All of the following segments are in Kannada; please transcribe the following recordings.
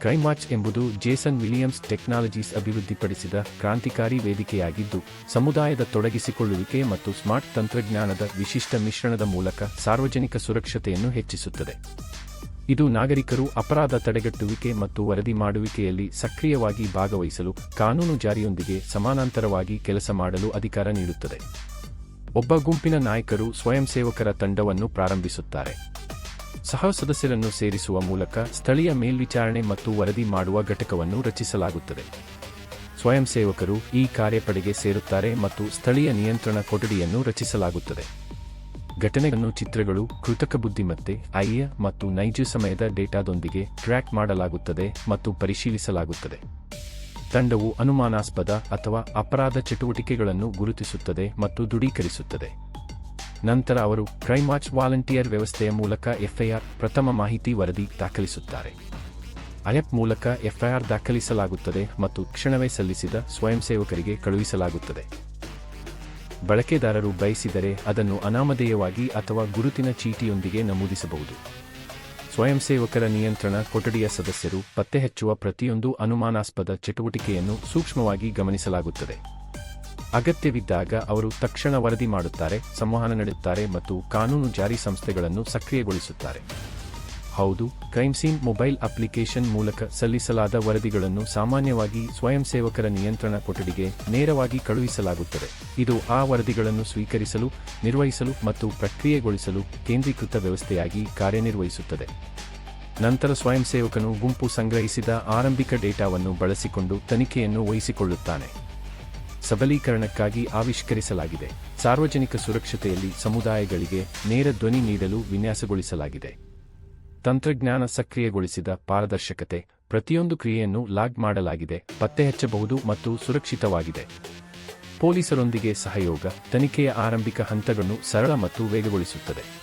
ಕ್ರೈಮ್ ವಾಚ್ ಎಂಬುದು ಜೇಸನ್ ವಿಲಿಯಮ್ಸ್ ಟೆಕ್ನಾಲಜೀಸ್ ಅಭಿವೃದ್ಧಿಪಡಿಸಿದ ಕ್ರಾಂತಿಕಾರಿ ವೇದಿಕೆಯಾಗಿದ್ದು, ಸಮುದಾಯದ ತೊಡಗಿಸಿಕೊಳ್ಳುವಿಕೆ ಮತ್ತು ಸ್ಮಾರ್ಟ್ ತಂತ್ರಜ್ಞಾನದ ವಿಶಿಷ್ಟ ಮಿಶ್ರಣದ ಮೂಲಕ ಸಾರ್ವಜನಿಕ ಸುರಕ್ಷತೆಯನ್ನು ಹೆಚ್ಚಿಸುತ್ತದೆ. ಇದು ನಾಗರಿಕರು ಅಪರಾಧ ತಡೆಗಟ್ಟುವಿಕೆ ಮತ್ತು ವರದಿ ಮಾಡುವಿಕೆಯಲ್ಲಿ ಸಕ್ರಿಯವಾಗಿ ಭಾಗವಹಿಸಲು ಕಾನೂನು ಜಾರಿಯೊಂದಿಗೆ ಸಮಾನಾಂತರವಾಗಿ ಕೆಲಸ ಮಾಡಲು ಅಧಿಕಾರ ನೀಡುತ್ತದೆ. ಒಬ್ಬ ಗುಂಪಿನ ನಾಯಕರು ಸ್ವಯಂ ಸೇವಕರ ತಂಡವನ್ನು ಪ್ರಾರಂಭಿಸುತ್ತಾರೆ. ಸಹ ಸದಸ್ಯರನ್ನು ಸೇರಿಸುವ ಮೂಲಕ ಸ್ಥಳೀಯ ಮೇಲ್ವಿಚಾರಣೆ ಮತ್ತು ವರದಿ ಮಾಡುವ ಘಟಕವನ್ನು ರಚಿಸಲಾಗುತ್ತದೆ. ಸ್ವಯಂ ಸೇವಕರು ಈ ಕಾರ್ಯಪಡೆಗೆ ಸೇರುತ್ತಾರೆ ಮತ್ತು ಸ್ಥಳೀಯ ನಿಯಂತ್ರಣ ಕೊಠಡಿಯನ್ನು ರಚಿಸಲಾಗುತ್ತದೆ. ಘಟನೆಗಳನ್ನು ಚಿತ್ರಗಳು, ಕೃತಕ ಬುದ್ಧಿಮತ್ತೆ ಐಯ ಮತ್ತು ನೈಜ ಸಮಯದ ಡೇಟಾದೊಂದಿಗೆ ಟ್ರ್ಯಾಕ್ ಮಾಡಲಾಗುತ್ತದೆ ಮತ್ತು ಪರಿಶೀಲಿಸಲಾಗುತ್ತದೆ. ತಂಡವು ಅನುಮಾನಾಸ್ಪದ ಅಥವಾ ಅಪರಾಧ ಚಟುವಟಿಕೆಗಳನ್ನು ಗುರುತಿಸುತ್ತದೆ ಮತ್ತು ದೃಢೀಕರಿಸುತ್ತದೆ. ನಂತರ ಅವರು ಕ್ರೈಮ್ ವಾಚ್ ವಾಲಂಟಿಯರ್ ವ್ಯವಸ್ಥೆಯ ಮೂಲಕ ಎಫ್ಐಆರ್ ಪ್ರಥಮ ಮಾಹಿತಿ ವರದಿ ದಾಖಲಿಸುತ್ತಾರೆ. ಆ್ಯಪ್ ಮೂಲಕ ಎಫ್ಐಆರ್ ದಾಖಲಿಸಲಾಗುತ್ತದೆ ಮತ್ತು ಕ್ಷಣವೇ ಸಲ್ಲಿಸಿದ ಸ್ವಯಂಸೇವಕರಿಗೆ ಕಳುಹಿಸಲಾಗುತ್ತದೆ. ಬಳಕೆದಾರರು ಬಯಸಿದರೆ ಅದನ್ನು ಅನಾಮಧೇಯವಾಗಿ ಅಥವಾ ಗುರುತಿನ ಚೀಟಿಯೊಂದಿಗೆ ನಮೂದಿಸಬಹುದು. ಸ್ವಯಂಸೇವಕರ ನಿಯಂತ್ರಣ ಕೊಠಡಿಯ ಸದಸ್ಯರು ಪತ್ತೆಹಚ್ಚುವ ಪ್ರತಿಯೊಂದು ಅನುಮಾನಾಸ್ಪದ ಚಟುವಟಿಕೆಯನ್ನು ಸೂಕ್ಷ್ಮವಾಗಿ ಗಮನಿಸಲಾಗುತ್ತದೆ. ಅಗತ್ಯವಿದ್ದಾಗ ಅವರು ತಕ್ಷಣ ವರದಿ ಮಾಡುತ್ತಾರೆ, ಸಂವಹನ ನಡೆಸುತ್ತಾರೆ ಮತ್ತು ಕಾನೂನು ಜಾರಿ ಸಂಸ್ಥೆಗಳನ್ನು ಸಕ್ರಿಯಗೊಳಿಸುತ್ತಾರೆ. ಹೌದು, ಕ್ರೈಮ್ ಸೀನ್ ಮೊಬೈಲ್ ಅಪ್ಲಿಕೇಶನ್ ಮೂಲಕ ಸಲ್ಲಿಸಲಾದ ವರದಿಗಳನ್ನು ಸಾಮಾನ್ಯವಾಗಿ ಸ್ವಯಂ ಸೇವಕರ ನಿಯಂತ್ರಣ ಕೊಠಡಿಗೆ ನೇರವಾಗಿ ಕಳುಹಿಸಲಾಗುತ್ತದೆ. ಇದು ಆ ವರದಿಗಳನ್ನು ಸ್ವೀಕರಿಸಲು, ನಿರ್ವಹಿಸಲು ಮತ್ತು ಪ್ರಕ್ರಿಯೆಗೊಳಿಸಲು ಕೇಂದ್ರೀಕೃತ ವ್ಯವಸ್ಥೆಯಾಗಿ ಕಾರ್ಯನಿರ್ವಹಿಸುತ್ತದೆ. ನಂತರ ಸ್ವಯಂ ಸೇವಕನು ಗುಂಪು ಸಂಗ್ರಹಿಸಿದ ಆರಂಭಿಕ ಡೇಟಾವನ್ನು ಬಳಸಿಕೊಂಡು ತನಿಖೆಯನ್ನು ವಹಿಸಿಕೊಳ್ಳುತ್ತಾನೆ. ಸಬಲೀಕರಣಕ್ಕಾಗಿ ಆವಿಷ್ಕರಿಸಲಾಗಿದೆ. ಸಾರ್ವಜನಿಕ ಸುರಕ್ಷತೆಯಲ್ಲಿ ಸಮುದಾಯಗಳಿಗೆ ನೇರ ಧ್ವನಿ ನೀಡಲು ವಿನ್ಯಾಸಗೊಳಿಸಲಾಗಿದೆ. ತಂತ್ರಜ್ಞಾನ ಸಕ್ರಿಯಗೊಳಿಸಿದ ಪಾರದರ್ಶಕತೆ ಪ್ರತಿಯೊಂದು ಕ್ರಿಯೆಯನ್ನು ಲಾಗ್ ಮಾಡಲಾಗಿದೆ ಪತ್ತೆಹಚ್ಚಬಹುದು ಮತ್ತು ಸುರಕ್ಷಿತವಾಗಿದೆ. ಪೊಲೀಸರೊಂದಿಗೆ ಸಹಯೋಗ, ತನಿಖೆಯ ಆರಂಭಿಕ ಹಂತಗಳನ್ನು ಸರಳ ಮತ್ತು ವೇಗಗೊಳಿಸುತ್ತದೆ.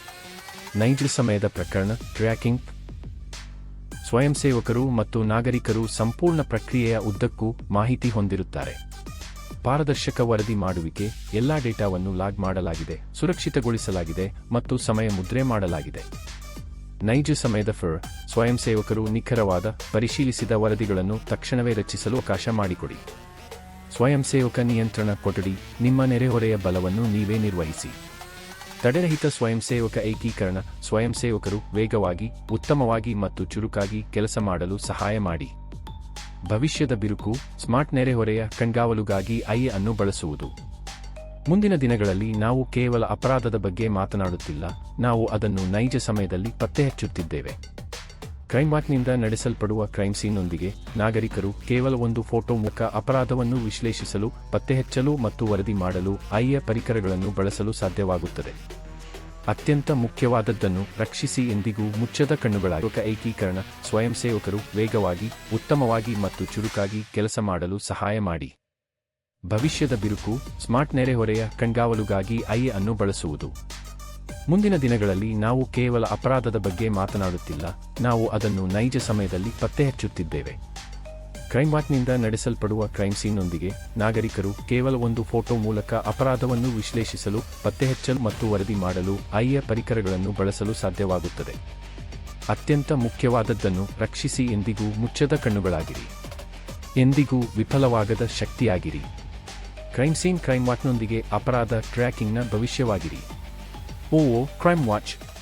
ನೈಜ ಸಮಯದ ಪ್ರಕರಣ ಟ್ರ್ಯಾಕಿಂಗ್. ಸ್ವಯಂಸೇವಕರು ಮತ್ತು ನಾಗರಿಕರು ಸಂಪೂರ್ಣ ಪ್ರಕ್ರಿಯೆಯ ಉದ್ದಕ್ಕೂ ಮಾಹಿತಿ ಹೊಂದಿರುತ್ತಾರೆ. ಪಾರದರ್ಶಕ ವರದಿ ಮಾಡುವಿಕೆ ಎಲ್ಲಾ ಡೇಟಾವನ್ನು ಲಾಗ್ ಮಾಡಲಾಗಿದೆ, ಸುರಕ್ಷಿತಗೊಳಿಸಲಾಗಿದೆ ಮತ್ತು ಸಮಯ ಮುದ್ರೆ ಮಾಡಲಾಗಿದೆ. ನೈಜ ಸಮಯದ ಫರ್ ಸ್ವಯಂ ಸೇವಕರು ನಿಖರವಾದ, ಪರಿಶೀಲಿಸಿದ ವರದಿಗಳನ್ನು ತಕ್ಷಣವೇ ರಚಿಸಲು ಅವಕಾಶ ಮಾಡಿಕೊಡಿ. ಸ್ವಯಂ ಸೇವಕ ನಿಯಂತ್ರಣ ಕೊಠಡಿ, ನಿಮ್ಮ ನೆರೆಹೊರೆಯ ಬಲವನ್ನು ನೀವೇ ನಿರ್ವಹಿಸಿ. ತಡೆರಹಿತ ಸ್ವಯಂ ಸೇವಕ ಏಕೀಕರಣ ಸ್ವಯಂ ಸೇವಕರು ವೇಗವಾಗಿ, ಉತ್ತಮವಾಗಿ ಮತ್ತು ಚುರುಕಾಗಿ ಕೆಲಸ ಮಾಡಲು ಸಹಾಯ ಮಾಡಿ. ಭವಿಷ್ಯದ ಬಿರುಕು, ಸ್ಮಾರ್ಟ್ ನೆರೆಹೊರೆಯ ಕಣ್ಗಾವಲುಗಾಗಿ ಐ ಅನ್ನು ಬಳಸುವುದು. ಮುಂದಿನ ದಿನಗಳಲ್ಲಿ ನಾವು ಕೇವಲ ಅಪರಾಧದ ಬಗ್ಗೆ ಮಾತನಾಡುತ್ತಿಲ್ಲ, ನಾವು ಅದನ್ನು ನೈಜ ಸಮಯದಲ್ಲಿ ಪತ್ತೆಹಚ್ಚುತ್ತಿದ್ದೇವೆ ಕ್ರೈಮ್ ವಾಚ್ನಿಂದ ನಡೆಸಲ್ಪಡುವ ಕ್ರೈಮ್ ಸೀನ್ನೊಂದಿಗೆ ನಾಗರಿಕರು ಕೇವಲ ಒಂದು ಫೋಟೋ ಮೂಲಕ ಅಪರಾಧವನ್ನು ವಿಶ್ಲೇಷಿಸಲು ಪತ್ತೆಹಚ್ಚಲು ಮತ್ತು ವರದಿ ಮಾಡಲು ಐಯ ಪರಿಕರಗಳನ್ನು ಬಳಸಲು ಸಾಧ್ಯವಾಗುತ್ತದೆ. ಅತ್ಯಂತ ಮುಖ್ಯವಾದದ್ದನ್ನು ರಕ್ಷಿಸಿ ಎಂದಿಗೂ ಮುಚ್ಚದ ಕಣ್ಣುಗಳಾಗುವ ಏಕೀಕರಣ, ಸ್ವಯಂ ಸೇವಕರು ವೇಗವಾಗಿ, ಉತ್ತಮವಾಗಿ ಮತ್ತು ಚುರುಕಾಗಿ ಕೆಲಸ ಮಾಡಲು ಸಹಾಯ ಮಾಡಿ. ಭವಿಷ್ಯದ ಬಿರುಕು, ಸ್ಮಾರ್ಟ್ ನೆರೆಹೊರೆಯ ಕಣ್ಗಾವಲುಗಾಗಿ ಐ ಅನ್ನು ಬಳಸುವುದು. ಮುಂದಿನ ದಿನಗಳಲ್ಲಿ ನಾವು ಕೇವಲ ಅಪರಾಧದ ಬಗ್ಗೆ ಮಾತನಾಡುತ್ತಿಲ್ಲ, ನಾವು ಅದನ್ನು ನೈಜ ಸಮಯದಲ್ಲಿ ಪತ್ತೆಹಚ್ಚುತ್ತಿದ್ದೇವೆ. ವಾಚ್ನಿಂದ ನಡೆಸಲ್ಪಡುವ ಕ್ರೈಮ್ ಸೀನ್ನೊಂದಿಗೆ ನಾಗರಿಕರು ಕೇವಲ ಒಂದು ಫೋಟೋ ಮೂಲಕ ಅಪರಾಧವನ್ನು ವಿಶ್ಲೇಷಿಸಲು, ಪತ್ತೆಹಚ್ಚಲು ಮತ್ತು ವರದಿ ಮಾಡಲು ಐಯ ಪರಿಕರಗಳನ್ನು ಬಳಸಲು ಸಾಧ್ಯವಾಗುತ್ತದೆ. ಅತ್ಯಂತ ಮುಖ್ಯವಾದದ್ದನ್ನು ರಕ್ಷಿಸಿ ಎಂದಿಗೂ ಮುಚ್ಚದ ಕಣ್ಣುಗಳಾಗಿರಿ. ಎಂದಿಗೂ ವಿಫಲವಾಗದ ಶಕ್ತಿಯಾಗಿರಿ. ಕ್ರೈಮ್ ಸೀನ್ ಕ್ರೈಮ್ ವಾಚ್ನೊಂದಿಗೆ ಅಪರಾಧ ಟ್ರ್ಯಾಕಿಂಗ್ನ ಭವಿಷ್ಯವಾಗಿರಿ. ಓ, ಕ್ರೈಮ್ ವಾಚ್.